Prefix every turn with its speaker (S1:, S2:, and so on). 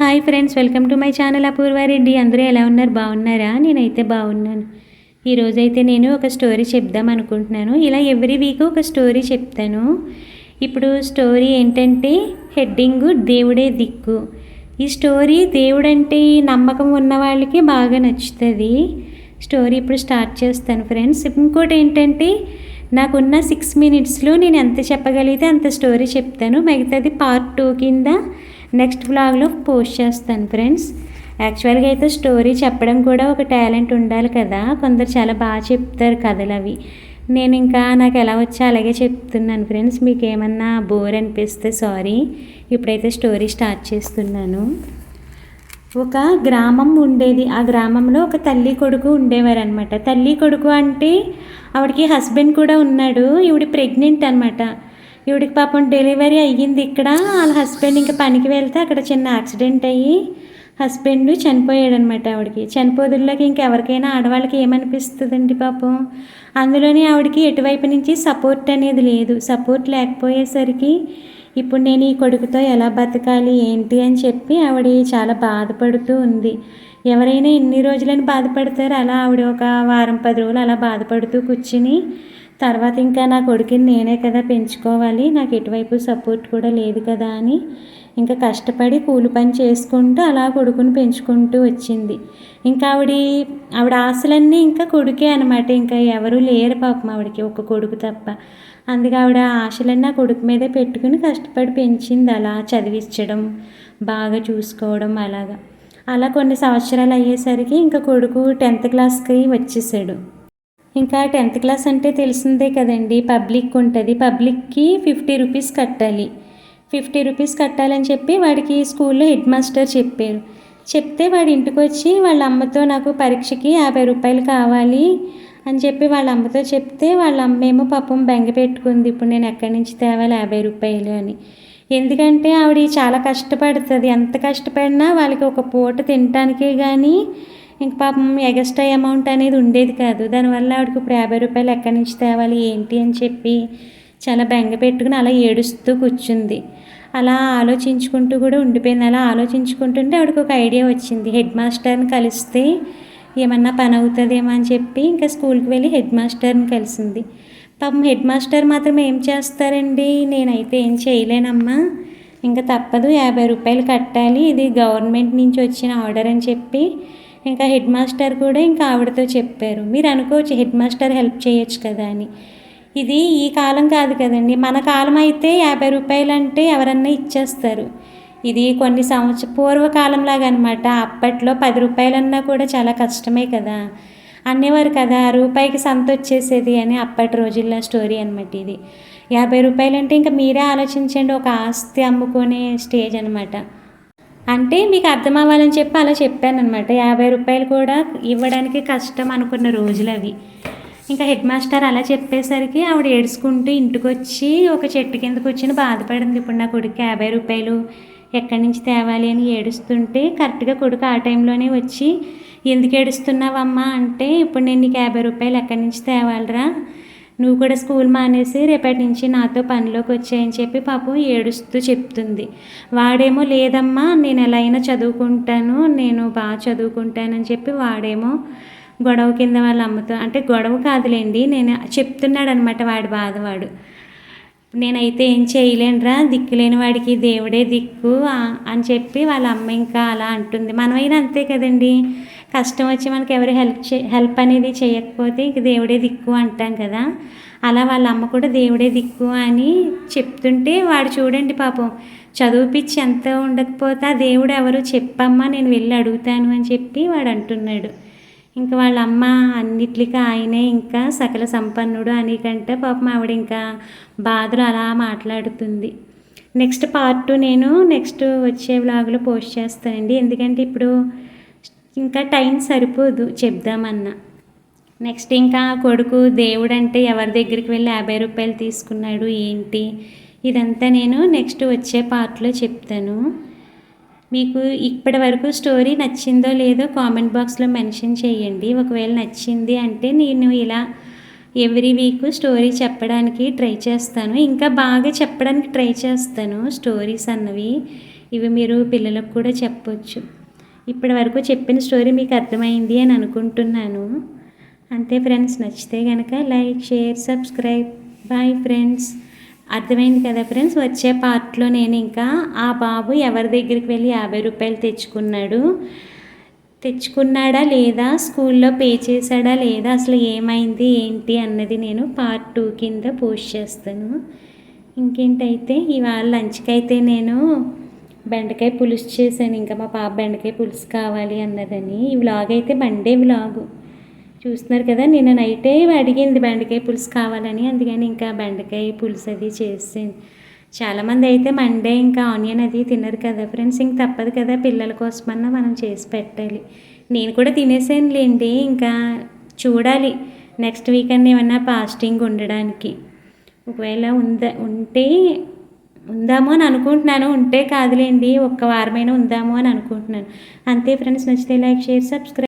S1: Hi friends welcome to my channel Apoorvareddy అందరూ ఎలా ఉన్నారు? బాగున్నారా? నేనైతే బాగున్నాను. ఈరోజైతే నేను ఒక స్టోరీ చెప్దాం అనుకుంటున్నాను. ఇలా ఎవ్రీ వీక్ ఒక స్టోరీ చెప్తాను. ఇప్పుడు స్టోరీ ఏంటంటే హెడ్డింగ్ దేవుడే దిక్కు. ఈ స్టోరీ దేవుడంటే నమ్మకం ఉన్న వాళ్ళకి బాగా నచ్చుతుంది. స్టోరీ ఇప్పుడు స్టార్ట్ చేస్తాను ఫ్రెండ్స్. ఇంకోటి ఏంటంటే నాకున్న సిక్స్ మినిట్స్లో నేను ఎంత చెప్పగలిగితే అంత స్టోరీ చెప్తాను. మిగతాది పార్ట్ టూ కింద నెక్స్ట్ బ్లాగ్లో పోస్ట్ చేస్తాను ఫ్రెండ్స్ యాక్చువల్గా అయితే స్టోరీ చెప్పడం కూడా ఒక టాలెంట్ ఉండాలి కదా. కొందరు చాలా బాగా చెప్తారు కథలు అవి. నేను ఇంకా నాకు ఎలా వచ్చా అలాగే చెప్తున్నాను ఫ్రెండ్స్ మీకు ఏమన్నా బోర్ అనిపిస్తే సారీ ఇప్పుడైతే స్టోరీ స్టార్ట్ చేస్తున్నాను. ఒక గ్రామం ఉండేది. ఆ గ్రామంలో ఒక తల్లి కొడుకు ఉండేవారనమాట తల్లి కొడుకు అంటే ఆవిడకి హస్బెండ్ కూడా ఉన్నాడు. ఈవిడ ప్రెగ్నెంట్ అనమాట ఈవిడికి పాపం డెలివరీ అయ్యింది ఇక్కడ. వాళ్ళ హస్బెండ్ ఇంకా పనికి వెళ్తే అక్కడ చిన్న యాక్సిడెంట్ అయ్యి హస్బెండ్ చనిపోయాడు అనమాట ఆవిడకి చనిపోదుల్లోకి ఇంకెవరికైనా ఆడవాళ్ళకి ఏమనిపిస్తుందండి పాపం? అందులోనే ఆవిడకి ఎటువైపు నుంచి సపోర్ట్ అనేది లేదు. సపోర్ట్ లేకపోయేసరికి ఇప్పుడు నేను ఈ కొడుకుతో ఎలా బతకాలి ఏంటి అని చెప్పి ఆవిడ చాలా బాధపడుతూ ఉంది. ఎవరైనా ఎన్ని రోజులని బాధపడతారు. అలా ఆవిడ ఒక వారం పది రోజులు అలా బాధపడుతూ కూర్చుని తర్వాత ఇంకా నా కొడుకుని నేనే కదా పెంచుకోవాలి నాకు ఎటువైపు సపోర్ట్ కూడా లేదు కదా అని ఇంకా కష్టపడి కూలి పని చేసుకుంటూ అలా కొడుకుని పెంచుకుంటూ వచ్చింది. ఇంకా ఆవిడ ఆవిడ ఆశలన్నీ ఇంకా కొడుకే అనమాట ఇంకా ఎవరు లేరు పాపం ఆవిడకి ఒక కొడుకు తప్ప. అందుకే ఆవిడ ఆశలన్నీ ఆ కొడుకు మీదే పెట్టుకుని కష్టపడి పెంచింది అలా చదివించడం బాగా చూసుకోవడం అలాగా. అలా కొన్ని సంవత్సరాలు అయ్యేసరికి ఇంకా కొడుకు టెన్త్ క్లాస్కి వచ్చేసాడు. ఇంకా టెన్త్ క్లాస్ అంటే తెలిసిందే కదండి పబ్లిక్ ఉంటుంది. పబ్లిక్కి ఫిఫ్టీ రూపీస్ కట్టాలి. ఫిఫ్టీ రూపీస్ కట్టాలని చెప్పి వాడికి స్కూల్లో హెడ్ మాస్టర్ చెప్పారు. చెప్తే వాడి ఇంటికి వచ్చి వాళ్ళ అమ్మతో నాకు పరీక్షకి యాభై రూపాయలు కావాలి అని చెప్పి వాళ్ళ అమ్మతో చెప్తే వాళ్ళ అమ్మేమో పాపం బెంగ పెట్టుకుంది ఇప్పుడు నేను ఎక్కడి నుంచి తేవాలి యాభై రూపాయలు? అని. ఎందుకంటే ఆవిడ చాలా కష్టపడుతుంది. ఎంత కష్టపడినా వాళ్ళకి ఒక పూట తినటానికి కానీ ఇంక పాపం ఎగస్ట్రా అమౌంట్ అనేది ఉండేది కాదు. దానివల్ల ఆవిడకి ఇప్పుడు యాభై రూపాయలు ఎక్కడి నుంచి తేవాలి ఏంటి అని చెప్పి చాలా బెంగ పెట్టుకుని అలా ఏడుస్తూ కూర్చుంది. అలా ఆలోచించుకుంటూ కూడా ఉండిపోయింది. అలా ఆలోచించుకుంటుంటే ఆవిడకి ఒక ఐడియా వచ్చింది. హెడ్ మాస్టర్ని కలిస్తే ఏమన్నా పని అవుతుందేమో అని చెప్పి ఇంకా స్కూల్కి వెళ్ళి హెడ్ మాస్టర్ని కలిసింది. పాపం హెడ్ మాస్టర్ మాత్రం ఏం చేస్తారండి? నేనైతే ఏం చేయలేనమ్మా. ఇంకా తప్పదు యాభై రూపాయలు కట్టాలి. ఇది గవర్నమెంట్ నుంచి వచ్చిన ఆర్డర్ అని చెప్పి ఇంకా హెడ్ మాస్టర్ కూడా ఇంకా ఆవిడతో చెప్పారు. మీరు అనుకోవచ్చు హెడ్ మాస్టర్ హెల్ప్ చేయొచ్చు కదా అని. ఇది ఈ కాలం కాదు కదండి. మన కాలం అయితే యాభై రూపాయలు అంటే ఎవరన్నా ఇచ్చేస్తారు. ఇది కొన్ని సంవత్సర పూర్వకాలంలాగా అనమాట అప్పట్లో పది రూపాయలన్నా కూడా చాలా కష్టమే కదా. అనేవారు కదా రూపాయికి సంత వచ్చేసేది అని అప్పటి రోజుల్లో స్టోరీ అనమాట ఇది. యాభై రూపాయలు అంటే ఇంకా మీరే ఆలోచించండి. ఒక ఆస్తి అమ్ముకునే స్టేజ్ అనమాట అంటే మీకు అర్థం అవ్వాలని చెప్పి అలా చెప్పాను అనమాట యాభై రూపాయలు కూడా ఇవ్వడానికి కష్టం అనుకున్న రోజులు అవి. ఇంకా హెడ్ మాస్టర్ అలా చెప్పేసరికి ఆవిడ ఏడ్చుకుంటూ ఇంటికి వచ్చి ఒక చెట్టు కింద కూర్చొని బాధపడింది. ఇప్పుడు నా కొడుకు యాభై రూపాయలు ఎక్కడి నుంచి తేవాలి? అని ఏడుస్తుంటే కరెక్ట్గా కొడుకు ఆ టైంలోనే వచ్చి ఎందుకు ఏడుస్తున్నావమ్మా? అంటే ఇప్పుడు నేను నీకు యాభై రూపాయలు ఎక్కడి నుంచి తేవాలరా? నువ్వు కూడా స్కూల్ మానేసి రేపటి నుంచి నాతో పనిలోకి వచ్చాయని చెప్పి పాపం ఏడుస్తూ చెప్తుంది. వాడేమో లేదమ్మా నేను ఎలా అయినా చదువుకుంటాను నేను బాగా చదువుకుంటానని చెప్పి వాడేమో గొడవ కింద వాళ్ళ అమ్మతో అంటే గొడవ కాదులేండి నేను చెప్తున్నాడు అనమాట వాడి. బాధవాడు నేనైతే ఏం చేయలేనురా దిక్కులేని వాడికి దేవుడే దిక్కు అని చెప్పి వాళ్ళ అమ్మ ఇంకా అలా అంటుంది. మనమైనా అంతే కదండి. కష్టం వచ్చి మనకి ఎవరు హెల్ప్ చే హెల్ప్ అనేది చేయకపోతే ఇంక దేవుడే దిక్కు అంటాం కదా. అలా వాళ్ళ అమ్మ కూడా దేవుడే దిక్కు అని చెప్తుంటే వాడు చూడండి పాపం చదువుపిచ్చి ఎంత ఉండకపోతే ఆ దేవుడు ఎవరు చెప్పమ్మా నేను వెళ్ళి అడుగుతాను అని చెప్పి వాడు అంటున్నాడు. ఇంకా వాళ్ళ అమ్మ అన్నిట్లికి ఆయనే ఇంకా సకల సంపన్నుడు అని కంటే పాపం ఆవిడ ఇంకా బాధలు అలా మాట్లాడుతుంది. నెక్స్ట్ పార్ట్ నేను నెక్స్ట్ వచ్చే వ్లాగ్లో పోస్ట్ చేస్తానండి. ఎందుకంటే ఇప్పుడు ఇంకా టైం సరిపోదు చెప్దామన్నా. నెక్స్ట్ ఇంకా కొడుకు దేవుడు అంటే ఎవరి దగ్గరికి వెళ్ళి యాభై రూపాయలు తీసుకున్నాడు ఏంటి? ఇదంతా నేను నెక్స్ట్ వచ్చే పార్ట్లో చెప్తాను. మీకు ఇప్పటి వరకు స్టోరీ నచ్చిందో లేదో కామెంట్ బాక్స్లో మెన్షన్ చేయండి. ఒకవేళ నచ్చింది అంటే నేను ఇలా ఎవ్రీ వీక్ స్టోరీ చెప్పడానికి ట్రై చేస్తాను. ఇంకా బాగా చెప్పడానికి ట్రై చేస్తాను స్టోరీస్ అన్నవి. ఇవి మీరు పిల్లలకు కూడా చెప్పొచ్చు. ఇప్పటి వరకు చెప్పిన స్టోరీ మీకు అర్థమైంది అని అనుకుంటున్నాను. అంతే ఫ్రెండ్స్ నచ్చితే కనుక like share subscribe. Bye friends. అర్థమైంది కదా ఫ్రెండ్స్? వచ్చే పార్ట్లో నేను ఇంకా ఆ బాబు ఎవరి దగ్గరికి వెళ్ళి యాభై రూపాయలు తెచ్చుకున్నాడు. తెచ్చుకున్నాడా లేదా? స్కూల్లో పే చేశాడా లేదా? అసలు ఏమైంది? ఏంటి? అన్నది నేను పార్ట్ టూ కింద పోస్ట్ చేస్తాను. ఇంకేంటైతే? ఇవాళ లంచ్కి అయితే నేను బెండకాయ పులుసు చేశాను. ఇంకా మా పాప బెండకాయ పులుసు కావాలి అన్నదని. ఈ వ్లాగ్ అయితే బండే వ్లాగు. చూస్తున్నారు కదా నేను నైటే అడిగింది బెండకాయ పులుసు కావాలని అందుకని ఇంకా బెండకాయ పులుసు అది చేసాను చాలామంది అయితే మండే ఇంకా ఆనియన్ అది తినరు కదా ఫ్రెండ్స్ ఇంక తప్పదు కదా పిల్లల కోసమన్నా మనం చేసి పెట్టాలి. నేను కూడా తినేసానులేండి ఇంకా చూడాలి నెక్స్ట్ వీక్ అన్న ఏమన్నా ఫాస్టింగ్ ఉండడానికి. ఒకవేళ ఉందా ఉంటే ఉందాము అని అనుకుంటున్నాను ఉంటే కాదులేండి ఒక్క వారమైనా ఉందాము అని అనుకుంటున్నాను. అంతే ఫ్రెండ్స్ నచ్చితే లైక్ షేర్ సబ్స్క్రైబ్.